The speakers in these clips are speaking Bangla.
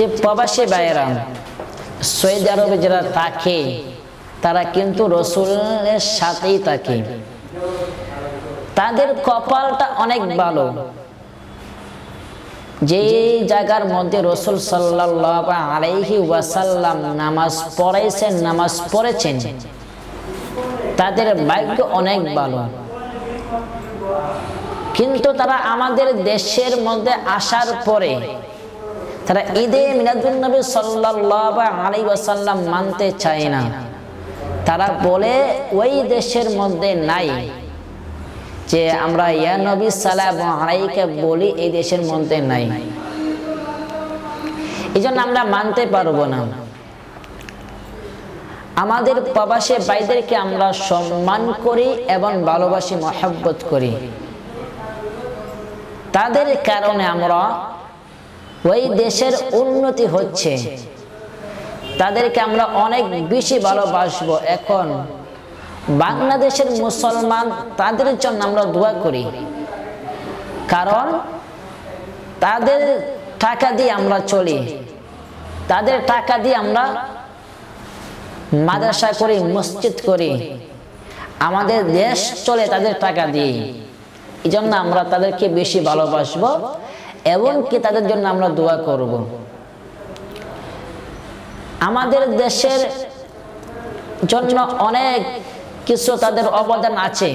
যে প্রবাসী ভাইয়েরা সৌদি আরবে যারা থাকে, তারা কিন্তু রসুলের সাথেই থাকে। তাদের কপালটা অনেক ভালো। যে জায়গার মধ্যে রসুল সাল্লাহ আলাইহি ওয়াসাল্লাম নামাজ পড়াইছেন, নামাজ পড়েছেন, তাদের ভাগ্য অনেক ভালো। কিন্তু তারা আমাদের দেশের মধ্যে আসার পরে তারা ঈদে মিলাদুলনবী সাল্লাহ আলাই ওয়াসাল্লাম মানতে চায় না। তারা বলে, ওই দেশের মধ্যে নাই যে আমরা, ইয়া নবী, সালাম আলাইকে বলি, এই দেশের মধ্যে নাই। এই জন্য আমরা মানতে পারব না। আমাদের প্রবাসী ভাইদেরকে আমরা সম্মান করি এবং ভালোবাসি, মহাব্বত করি। তাদের কারণে আমরা ওই দেশের উন্নতি হচ্ছে। তাদেরকে আমরা অনেক বেশি ভালোবাসবো। এখন বাংলাদেশের মুসলমান তাদের জন্য আমরা দোয়া করি। কারণ তাদের টাকা দিয়ে আমরা চলি। তাদের টাকা দিয়ে আমরা মাদ্রাসা করি, মসজিদ করি। আমাদের দেশ চলে তাদের টাকা দিয়ে। এই জন্য আমরা তাদেরকে বেশি ভালোবাসবো। এবং কি তাদের জন্য আমরা দোয়া করব। আমাদের দেশের জন্য অনেক কিছু তাদের অবদান আছে।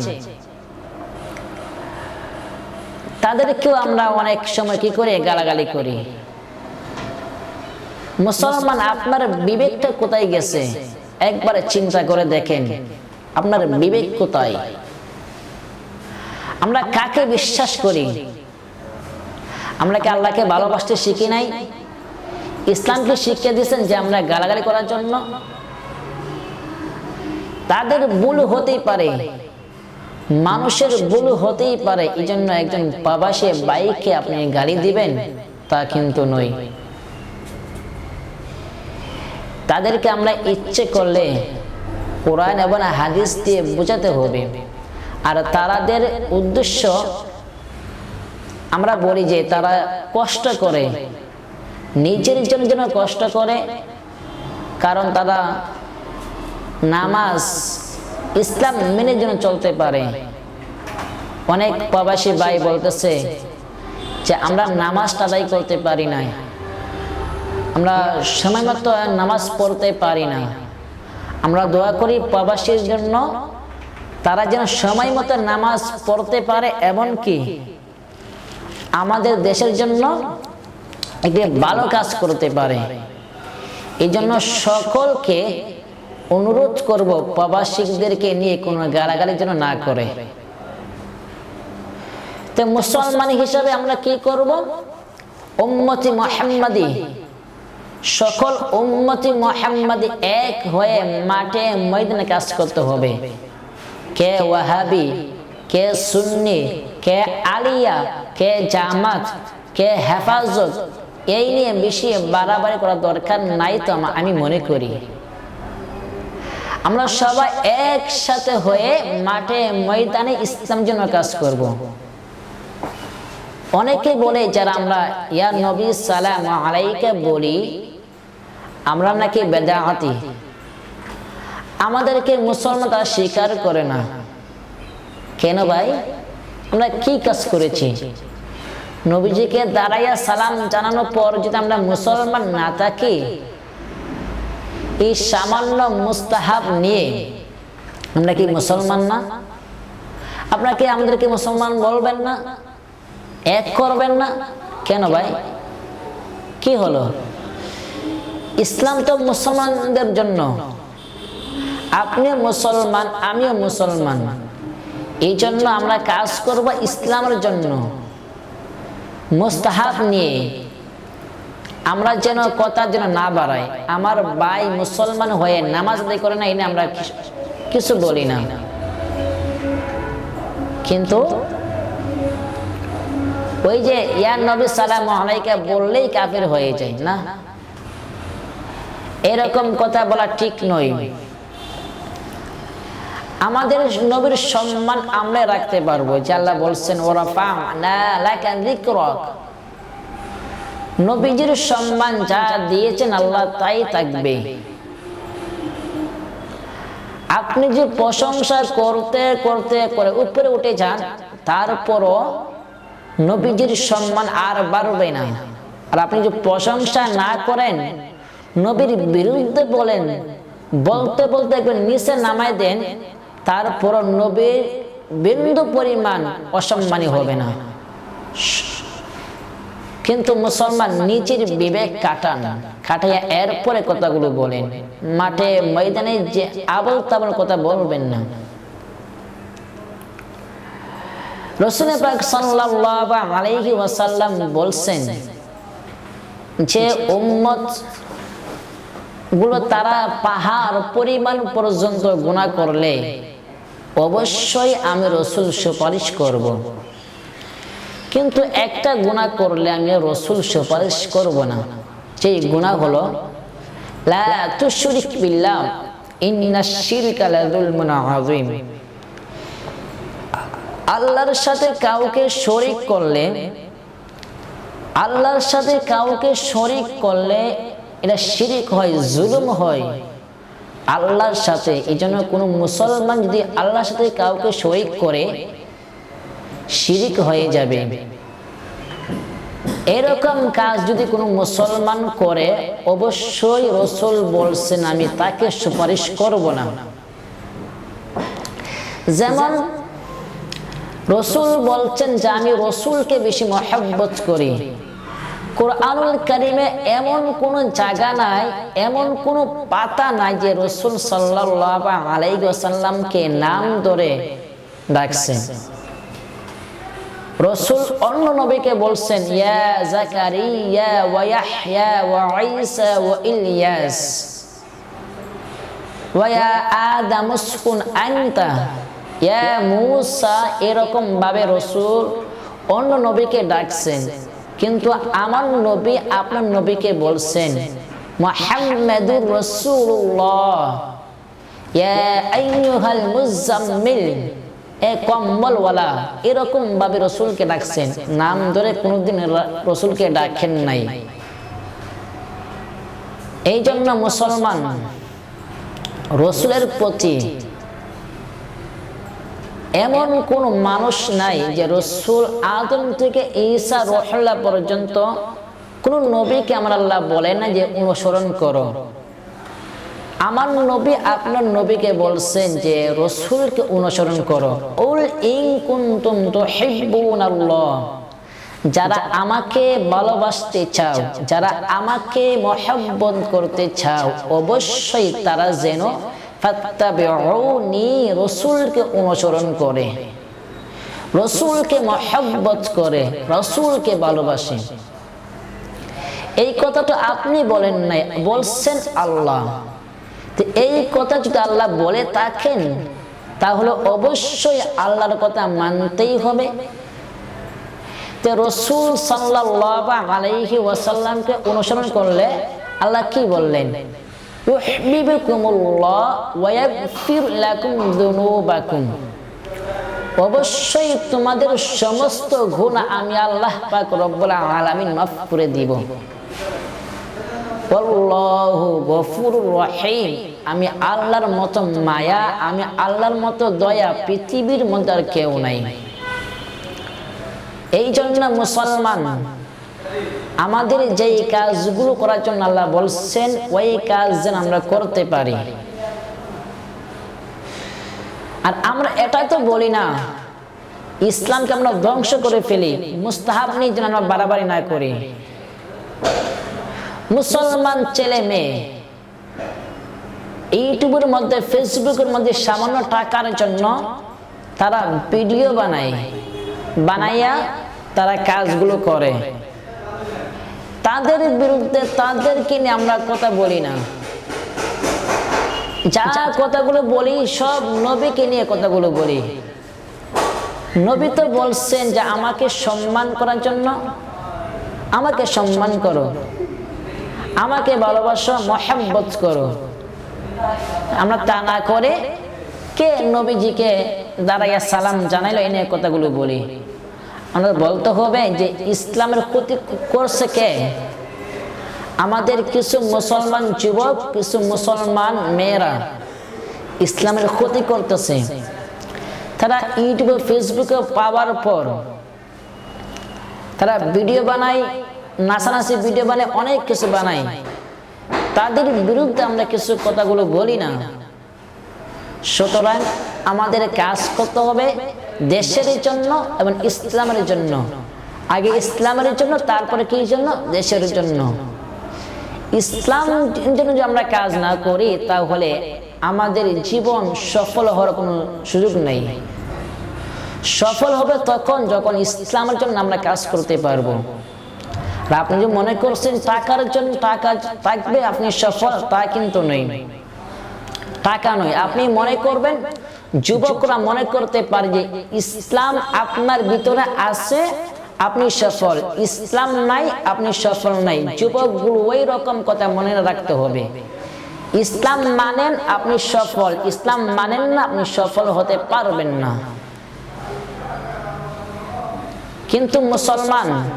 তাদেরকেও আমরা অনেক সময় কি করে? গালাগালি করি। মুসলমান, আপনার বিবেকটা কোথায় গেছে? একবারে চিন্তা করে দেখেন, আপনার বিবেক কোথায়? আমরা কাকে বিশ্বাস করি? আমরা কি আল্লাহকে ভালোবাসতে শিখি নাই? ইসলামকে শিক্ষা দিয়েছেন যে আমরা গালাগালি করার জন্য। তাদের ভুল হতেই পারে। মানুষের ভুল হতেই পারে। এই জন্য একজন প্রবাসী বাইককে আপনি গালি দিবেন, তা কিন্তু নই তাদেরকে আমরা ইচ্ছে করলে কোরআন এবং হাদিস দিয়ে বোঝাতে হবে। আর তারাদের উদ্দেশ্য আমরা বলি যে তারা কষ্ট করে। নিজের জন্য যেন কষ্ট করে। কারণ তারা নামাজ ইসলাম মেনে যেন চলতে পারে। অনেক প্রবাসী ভাই বলতেছে যে, আমরা নামাজ আদায় করতে পারি না আমরা সময় মতো নামাজ পড়তে পারি না। আমরা দোয়া করি প্রবাসীর জন্য। তারা যেন সময় মতো নামাজ পড়তে পারে এমন কি? আমাদের দেশের জন্য একটি ভালো কাজ করতে পারে। এই জন্য সকলকে অনুরোধ করব, প্রবাসীদেরকে নিয়ে কোনো গালাগালির জন্য না করে। তো মুসলমান হিসাবে আমরা কি করব? উম্মতি মোহাম্মদী। সকল উম্মতি মোহাম্মদী এক হয়ে মাঠে ময়দানে কাজ করতে হবে। কে ওয়াহাবি, কে সুন্নি, কে আলিয়া কে জামাত, কে হেফাজত, এই নিয়ে বেশি বাড়াবাড়ি করার দরকার নাই তো আমি মনে করি। আমরা সবাই একসাথে হয়ে মাঠে, ময়দানে ইসলাম জন্য কাজ করব। অনেকে বলে, যারা আমরা, ইয়া নবী, সালাম আলাইকে বলি, আমরা নাকি বেদাহাতি। আমাদেরকে মুসলমান তারা স্বীকার করে না। কেন ভাই? আমরা কি কাজ করেছি? নবীজিকে দাঁড়াইয়া সালাম জানানোর পর যদি আমরা মুসলমান না থাকি, এই সামান্য মুস্তাহাব নিয়ে আমরা কি মুসলমান না? আপনাকে আমাদেরকে মুসলমান বলবেন না? এক করবেন না? কেন ভাই? কি হলো? ইসলাম তো মুসলমানদের জন্য। আপনিও মুসলমান, আমিও মুসলমান। এই জন্য আমরা কাজ করব ইসলামের জন্য। মুস্তাহাব নিয়ে। আমরা যেন কথা যেন না বাড়াই। আমার ভাই মুসলমান হয়ে নামাজ আদায় করে না, এনে আমরা কিছু বলি না। কিন্তু ওই যে ইয়ার নবী সালাম আলাইকে বললেই কাফের হয়ে যায়, না? এরকম কথা বলা ঠিক নয়। আমাদের নবীর সম্মান আমরা রাখতে পারব, যে আল্লাহ বলছেন ওরা পাম না নবীজির সম্মান যা দিয়েছেন আল্লাহ, তাই থাকবে। আপনি যে প্রশংসা করতে করতে, করে উপরে উঠে যান, তারপরও নবীজির সম্মান আর বাড়বে না। আর আপনি যে প্রশংসা না করেন, নবীর বিরুদ্ধে বলেন, বলতে বলতে একবার নিচে নামাই দেন তারপর নবীর বিন্দু পরিমাণ অসম্মানী হবে না। কিন্তু মুসলমান নিজের বিবেক কাটান। কাটাইয়া এরপরে কথাগুলো বলেন। মাঠে, ময়দানে যে আবল তাবল কথা বলবেন না। বলছেন যে তারা পাহাড় পরিমাণ পর্যন্ত গুণা করলে অবশ্যই আমি রসুল সুপারিশ করব। কিন্তু একটা গুণা করলে আমি রসুল সুপারিশ করব না। সেই গুণা হলো আল্লাহর সাথে কাউকে শরিক করলে, আল্লাহর সাথে কাউকে শরিক করলে এটা শিরিক হয়, জুলুম হয়। আল্লাহর সাথে, এই জন্য কোনো মুসলমান যদি আল্লাহর সাথে কাউকে শরিক করে, শিরিক হয়ে যাবে। এরকম কাজ যদি কোনো মুসলমান করে, অবশ্যই রসুল বলছেন, আমি তাকে সুপারিশ করব না। যেমন রসুল বলছেন যে, আমি রসুলকে বেশি মহাব্বত করি। কোরআনুল কারিমে এমন কোন জায়গা নাই, এমন কোন পাতা নাই যে রসুল সাল্লাহ আলাইসাল্লামকে নাম ধরে ডাকছেন রসুল অন্য নবীকে বলছেন, ইয়া জাকারিয়া ওয়া ইয়াহইয়া ওয়া ঈসা ওয়া ইলিয়াস ওয়া ইয়া আদম উসকুন আনতা। ইয়া মূসা, এরকম ভাবে রসুল অন্য নবীকে ডাকছেন। কিন্তু আমার নবী আপনার নবীকে বলছেন, মুহাম্মাদুর মুজাম্মিল এ কম্বলওয়ালা এরকম ভাবে রসুলকে ডাকছেন। নাম ধরে কোনোদিন রসুলকে ডাকেন নাই। এই জন্য মুসলমান, রসুলের প্রতি এমন কোন মানুষ নাই যে রসুল আদম থেকে ঈসা রহল্লা পর্যন্ত কোন নবীকে আমার আল্লাহ বলে না যে অনুসরণ করো। আমার নবী আপনার নবীকে বলছেন যে রসুলকে অনুসরণ করো। উল ইন কুনতুম তুহিব্বুনাল্লাহ যারা আমাকে ভালোবাসতে চাও, যারা আমাকে মহব্বত করতে চাও, অবশ্যই তারা যেন ফাত্তাবিউনি রসুলকে অনুসরণ করে। রসুলকে মহব্বত করে, রসুলকে ভালোবাসে। এই কথাটা আপনি বলেন নাই, বলছেন আল্লাহ। এই কথা যদি আল্লাহ বলে থাকেন, তাহলে অবশ্যই আল্লাহর কথা মানতেই হবে। রসুল সাল্লাহ আলাইহি ওয়াসাল্লামকে অনুসরণ করলে আল্লাহ কি বললেন? অবশ্যই তোমাদের সমস্ত গুণ আমি আল্লাহ পাক রব্বুল আলামিন মাফ করে দিব। আমি আল্লাহর মতো মায়া, আমি আল্লাহর মতো দয়া পৃথিবীর মধ্যে আর কেউ নাই। এই জন্য মুসলমান আমাদের যেই কাজগুলো করার জন্য আল্লাহ বলছেন, ওই কাজ যেন আমরা করতে পারি। আর আমরা এটা তো বলি না, ইসলামকে আমরা ধ্বংস করে ফেলি, মুস্তাহাব নেই যেন আমরা বাড়াবাড়ি না করি। মুসলমান ছেলে মেয়ে, ইউটিউবের মধ্যে, ফেসবুকের মধ্যে সামান্য টাকার জন্য তারা ভিডিও বানায়, বানাইয়া তারা কাজগুলো করে। তাদের বিরুদ্ধে তাদেরকে নিয়ে আমরা কথা বলি না। যা কথাগুলো বলি সব নবীকে নিয়ে কথাগুলো বলি। নবী তো বলছেন যে আমাকে সম্মান করার জন্য আমাকে সম্মান করো। আমাকে ভালোবাসো মহাব্বত করো। আমরা তা না করে কে নবীজিকে দাঁড়াইয়া সালাম জানাইলো এনে কথাগুলো বলি। আমরা বলতে হবে যে ইসলামের ক্ষতি করছে কে? আমাদের কিছু মুসলমান যুবক, কিছু মুসলমান মেয়েরা ইসলামের ক্ষতি করতেছে। তারা ইউটিউবে ফেসবুকে পাওয়ার পর তারা ভিডিও বানায়, নাচানাচি ভিডিও বানায়, অনেক কিছু বানায়। তাদের বিরুদ্ধে আমরা কিছু কথাগুলো বলি না। সুতরাং আমাদের কাজ করতে হবে দেশের জন্য এবং ইসলামের জন্য। আগে ইসলামের জন্য, তারপরে কি জন্য? দেশের জন্য। ইসলাম জন্য যদি আমরা কাজ না করি, তাহলে আমাদের জীবন সফল হওয়ার কোনো সুযোগ নেই। সফল হবে তখন যখন ইসলামের জন্য আমরা কাজ করতে পারব। আপনি যে মনে করছেন টাকার জন্য টাকা থাকবে, আপনি সফল, তা কিন্তু নেই টাকা নয়। আপনি মনে করবেন যুবকরা মনে করতে পারে যে ইসলাম আপনার ভিতরে আছে, আপনি সফল। ইসলাম নাই, আপনি সফল নাই। যুবকগুলো ওই রকম কথা মনে রাখতে হবে। ইসলাম মানেন আপনি সফল। ইসলাম মানেন না, আপনি সফল হতে পারবেন না। কিন্তু মুসলমান,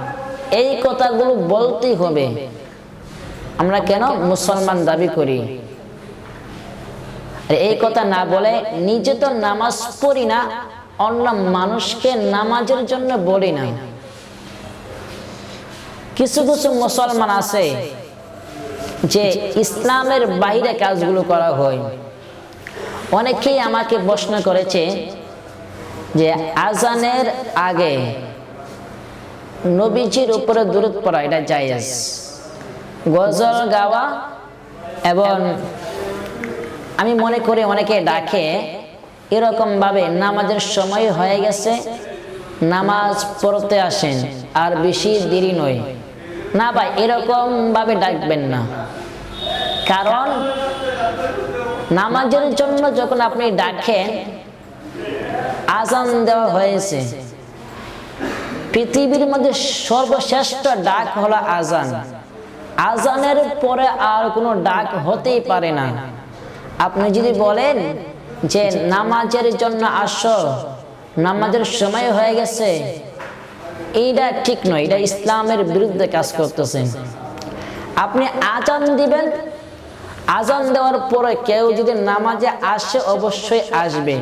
এই কথাগুলো বলতেই হবে। আমরা কেন মুসলমান দাবি করি? আর এই কথা না বলে নিজে তো নামাজ পড়ি না, অন্য মানুষকে নামাজের জন্য বলি না। কিছু কিছু মুসলমান আছে যে ইসলামের বাইরে কাজগুলো করা হয়। অনেকেই আমাকে প্রশ্ন করেছে যে আজানের আগে নবীজির উপরে দূরত পড়া এটা জায়েজ। গজল গাওয়া এবং আমি মনে করি অনেকে ডাকে, এরকম ভাবে নামাজের সময় হয়ে গেছে, নামাজ পড়তে আসেন, আর বেশি দেরি নয়। না ভাই, এরকম ভাবে ডাকবেন না। কারণ নামাজের জন্য যখন আপনি ডাকেন, আজান দেওয়া হয়েছে। পৃথিবীর মধ্যে সর্বশ্রেষ্ঠ ডাক হলো আজান। আজানের পরে আর কোনো ডাক হতেই পারে না। আপনি যদি বলেন যে নামাজের জন্য আসো নামাজের সময় হয়ে গেছে, এইটা ঠিক নয়, এটা ইসলামের বিরুদ্ধে কাজ করতেছেন আপনি আজান দিবেন, আজান দেওয়ার পরে কেউ যদি নামাজে আসে অবশ্যই আসবে।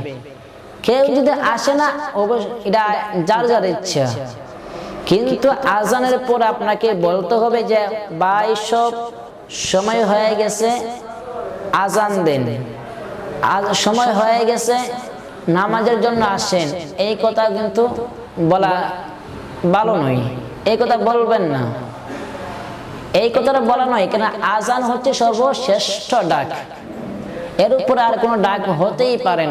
কেউ যদি আসে না এটা যার যার ইচ্ছা। কিন্তু আজানের পর আপনাকে বলতে হবে যে, ভাই সব সময় হয়ে গেছে আজান দেন। আজ সময় হয়ে গেছে, নামাজের জন্য আসেন। এই কথা কিন্তু বলা ভালো নয়। এই কথা বলবেন না। এই কথাটা বলা নয় কেন আজান হচ্ছে সর্বশ্রেষ্ঠ ডাক। এর উপরে আর কোনো ডাক হতেই পারে না।